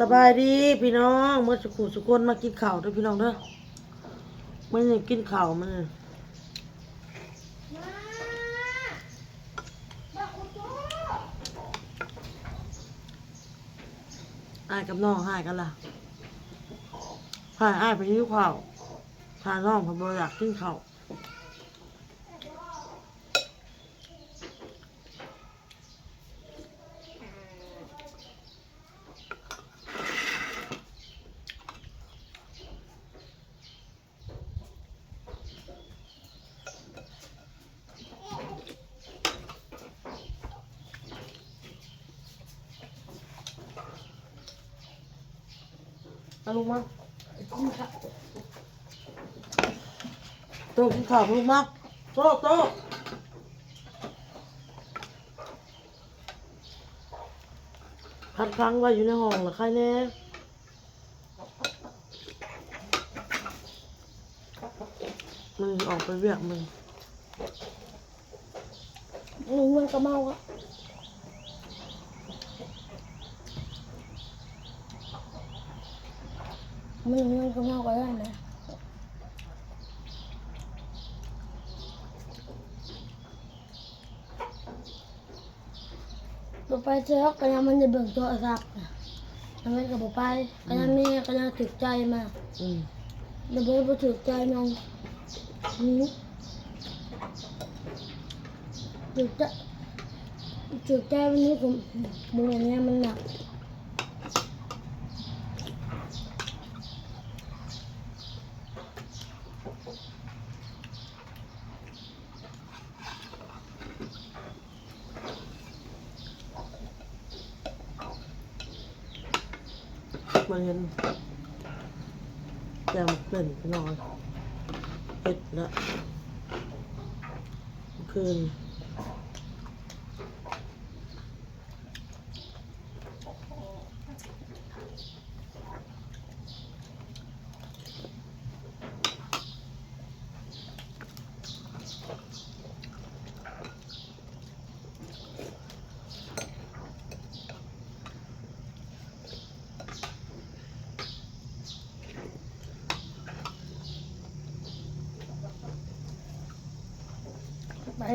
สบายดีพี่น้องเมื่อสุขุสุกคนมากินข้าวด้วยพี่น้องเด้อไม่ได้กินข้าวมันยอายกับน้องหายกันล่ะพาอายไปยิ้วข้าวพาน้องเพอบ่อยากกินข้าว เอาลูกมาโตกินข้าวลูกมาโตโตพัดครั้งไว้อยู่ในห้องเหรอใครแน่มึงออกไปเวียกมึงหนูมันก็เมาอะ มันมันก็เมาก็ได้นะบไปเจอก็ยังมันจะเบิ่งโทรศัพท์นะแล้วมันก็บไปก็ยังนี่ก็ยังถึกใจมาอืมเดี๋ยวไปถึกใจน้องนี้ถึกใจถึกใจวันนี้ผมบุญอย่างเงี้ยมันหนัก มาเห็นแจม เป็นพี่น้องเห็ดละคืน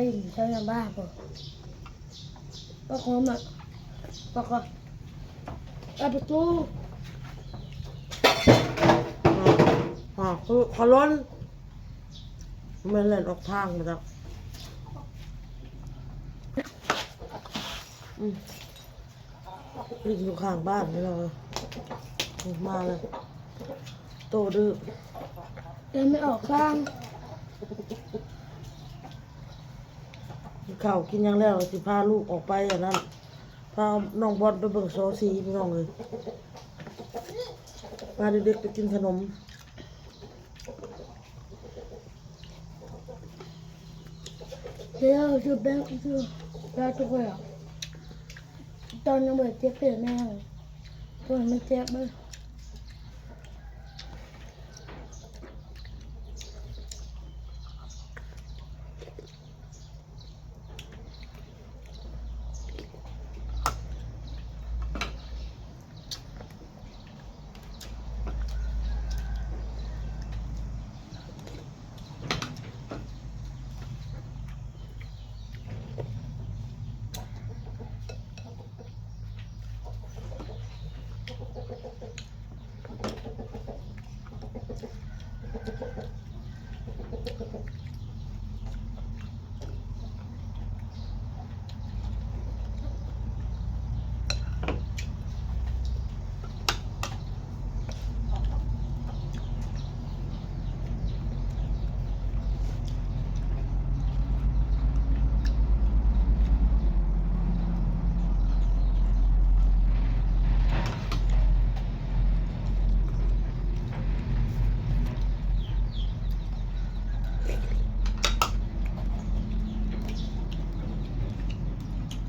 ไปใช้ยาบ้าป่ะปะคอมอะปะคอเอาประตูอ่าคือขอร้อนมันเล่นออกทางมาจากอืมนี่อยู่ข้างบ้านนี่เรามาเลยโตดื้อเดินไม่ออกข้าง ข้าวกินยังแล้วสิพาลูกออกไปอย่างนั้นพาน้องบอลไปเบิ่งโซซีพี่น้องเลยพาเด็กๆไปกินขนมเดี๋ยวชูแบงค์ชูยาทุกอย่างตอนยังเบิดเจ็บเปลี่ยนแม่เลยตัวมันเจ็บเลย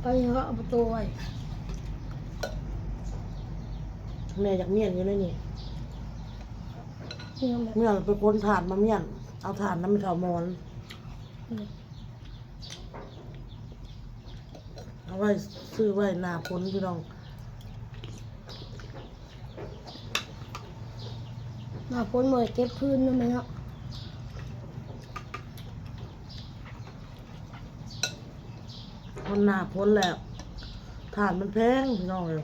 เอายังเเอาประตูไว้แม่อยากเมี่ยนอยู่เลยนี่เมี่ยนไปคนถ่านมาเมี่ยน เอาถ่านน้ำมัเถามอนเอาไว้ซื้อไว้หนาพ้นพี่น้องนาพ้นหม่อเก็บพื้นนั่นไหมเนาะ มันหนาพ้นแล้วฐานมันแพงพี่น้องเลย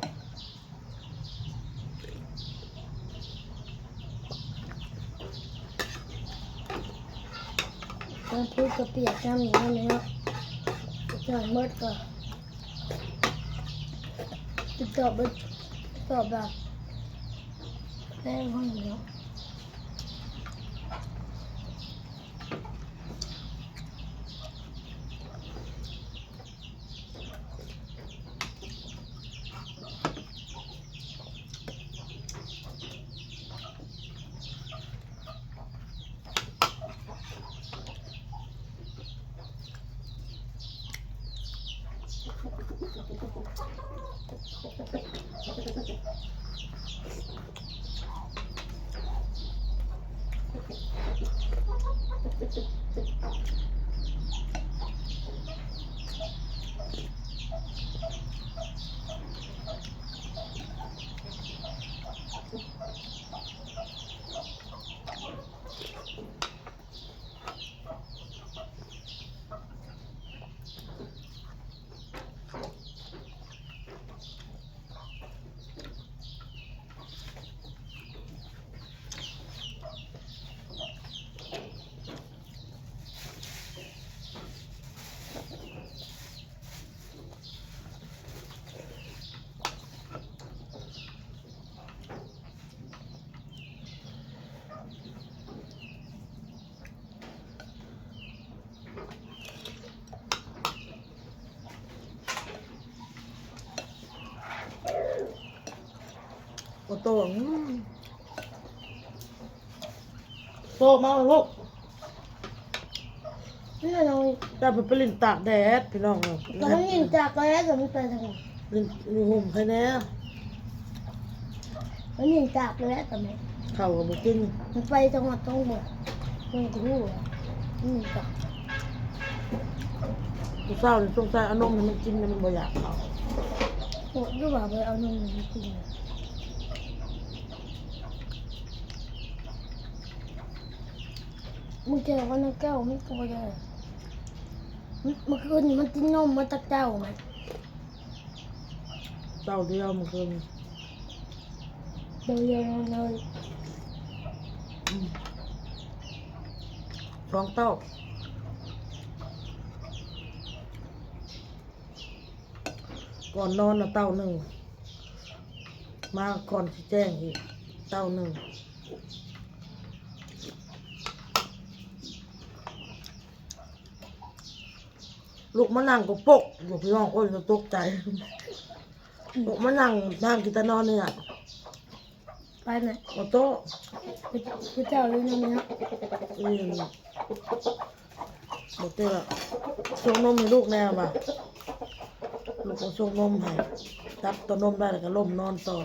ต้องพูดกระเปียกน้ำอย่างนั้นเลยเนาะจากเมื่อก็ติดต่อไปตอบแบบแป้งห้องเนาะ โอโต้อืมโตมาลูกนี่เราแต่ไปลินตากแดดพี่น้องเลยเราไม่ยินจากแล้วแต่ไม่ไปทางไหนลินอยู่ห่มใครแน่มันยินจากแล้วแต่ไม่เข่ากับบุกินมันไปจังหวัดต้องบอกมันกูรู้อะมันยินจากกูเศร้าเลยสงสัยเอานมให้มันกินเนี่ยมันบ่อยากเขาโหดูว่าไปเอานมมากิน มึงเจอวันนั้นแก้วไม่กลัวเลยเมื่อคืนนี่มันกินนมมาจากเจ้าไหมเศร้าเดียวมันคือเดี๋ยวเดี๋ยวเลยอืมสองเต้าก่อนนอนนะเต้าหนึ่ง มาก่อนที่แจ้งอีก เต้าหนึ่ง ลูกมานั่งก็ปกอยู่พี่น้องโอ้ยจะตกใจลูกมานั่งนั่งกินแตานอนเนี่ยไปไหมออโต้ไปเจ้าเลยนะเนี่ยนี่บอกเต้ละส่งนมให้ลูกแน่ป่ะลูกก็ส่งนมให้จับตัวนมได้แล้วก็ล่มนอนต่อ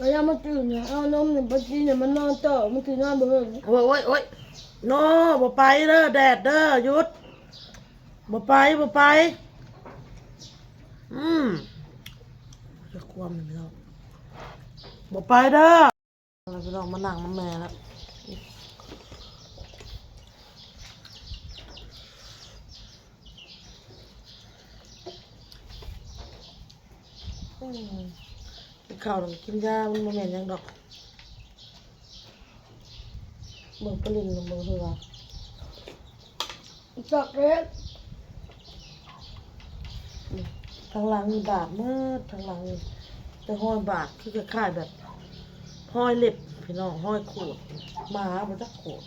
เวลามันตื่นเนี่ยเอานมเนี่ยบางทีเนี่ยมันนอนต่อมันคือนอนบ่เบิ่งโอ้ยโอ้ยโอ้ยโนบ่ไปเด้อแดดเด้อหยุดบ่ไปบ่ไป อืมจะความมันแล้วบ่ไปเด้อเราจะลองมานั่งมาแม่แล้วอืมกิน ข้าวแล้วก็กินยามันบ่แม่นหยังดอกเบิ่งปลินเบิ่งเหือจักเล็กทางหลังมีบาดเมื่อทางหลังนี่แต่ห้อยบาดคือคล้ายๆแบบห้อยเล็บพี่น้องห้อยขูดหมาบ่จักขูด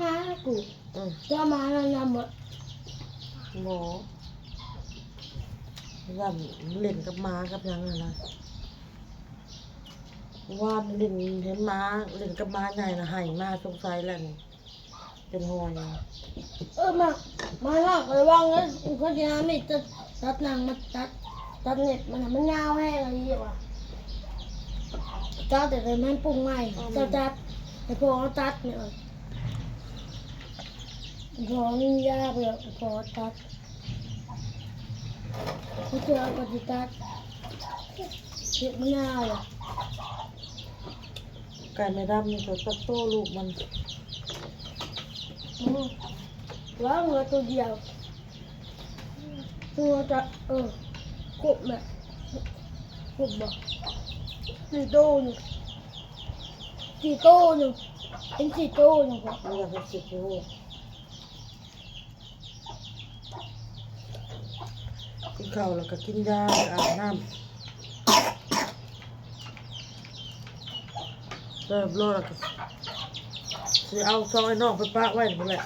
มากูอือจะมาแล้วนำบ่ห มอยันเล่นกับหมากับยังนั่นนะว่าเล่นเห็นหมาเล่นกับหมาใหญ่นะให้มาสงสัยแล้วเป็นหอยเออมามาลอกระวังนะเขาจะไม่ตัดตัดนางมาตัดตัดเน็ตมันมันยาวแห้งอะไรอย่างเงี้ยว่ะตัดแต่มันปรุงใหม่ตัดตัดแต่พอตัดเนี่ยพอนี่ยากเลยพอตัด เขาจะเอาปฏิตัดเห็ดมะนาวอะไก่ไม่ดำนี่ก็ตักโตลูกมันอืมว่างเหลือตัวเดียวตัวจะเออครบแบบครบบ่สี่โตหนึ่งสี่โตหนึ่งเป็นสี่โตหนึ่งครับมันอยากจะสิบลูกกิน ข้าวแล้วก็กินยาอาบน้ำเริ่มรอแล้วก็สิเอาซอยนอกไปปะไว้นั่นแหละ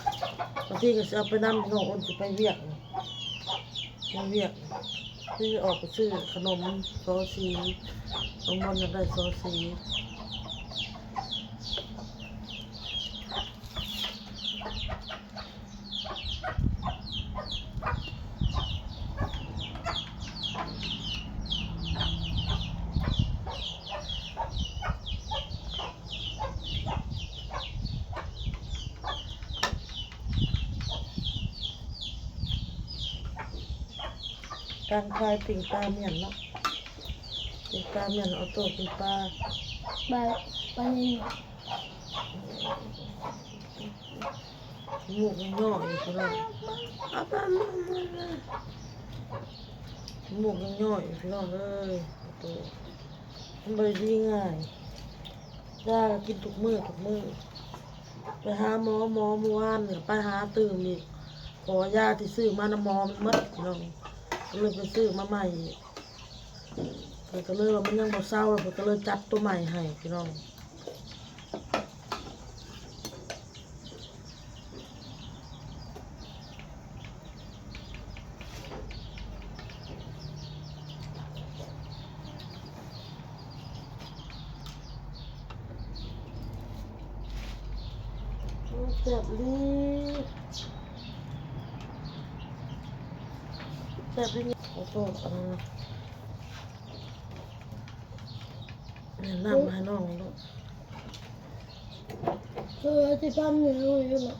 บางทีก็สิเอาไปน้ำน้องอ้นสิไปเวียกไปเวียกที่ออกไปซื้อขนมซอสีน้องมันอยากได้ซอสี การควายปิ่งปลาเมียนเนาะปิ่งปลาเมียนเอาตัวปิ่งปลาไปไปนี่หมูกมันย่ออยู่พี่น้องเอาปลาหมูมันนะหมูกมันย่ออยู่พี่น้องเอ้ยเอาตัวมันบ่ได้ดีง่ายยาก็กินทุกมื้อทุกมื้อไปหาหมอหมอเมื่อวานเนี่ยไปหาตื่มอีกขอยาที่ซื้อมาน้ำหมอมันหมดพี่น้อง ก็เลยไปซื้อมาใหม่เพิ่นก็เลยว่ามันยังบ่เศร้าเพิ่นก็เลยจัดตัวใหม่ให้พี่น้องเจ็บลี เจ็บลีโอ้โหอันนั้นแนะนำให้น้องลูกเธอที่ปั๊มเนี่ยรู้อยู่หรอ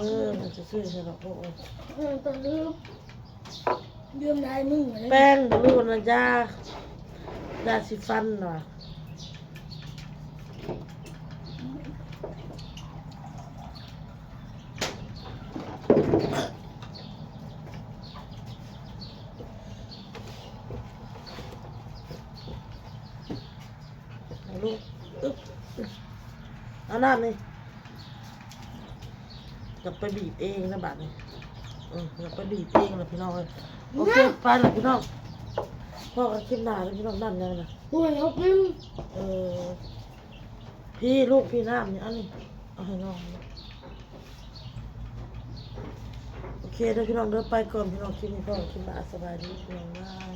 เออมันจะซื้อให้ดอกลูกเอ้ยเออตอนลืมยืมได้มึงอะไรแป้งรูดนะจ้ายาสีฟันหน่อยเอาลูกอึ๊บ เอาน้ำนี่อยากไปบีบเองนะบัดนี้เอออยากไปบีบเองนะพี่น้องเอ้ยโอเคไปละพี่น้องพ่อก็คิดหนาเลยพี่น้องนั่นยังนะป่วยเขากินเออพี่ลูกพี่น้ำเนี่ยอันนี้เอาให้น้องโอเคเดี๋ยวพี่น้องเดินไปก่อนพี่น้องคลิปนี้พ่อคลิปหนาสบายดีพี่น้องบาย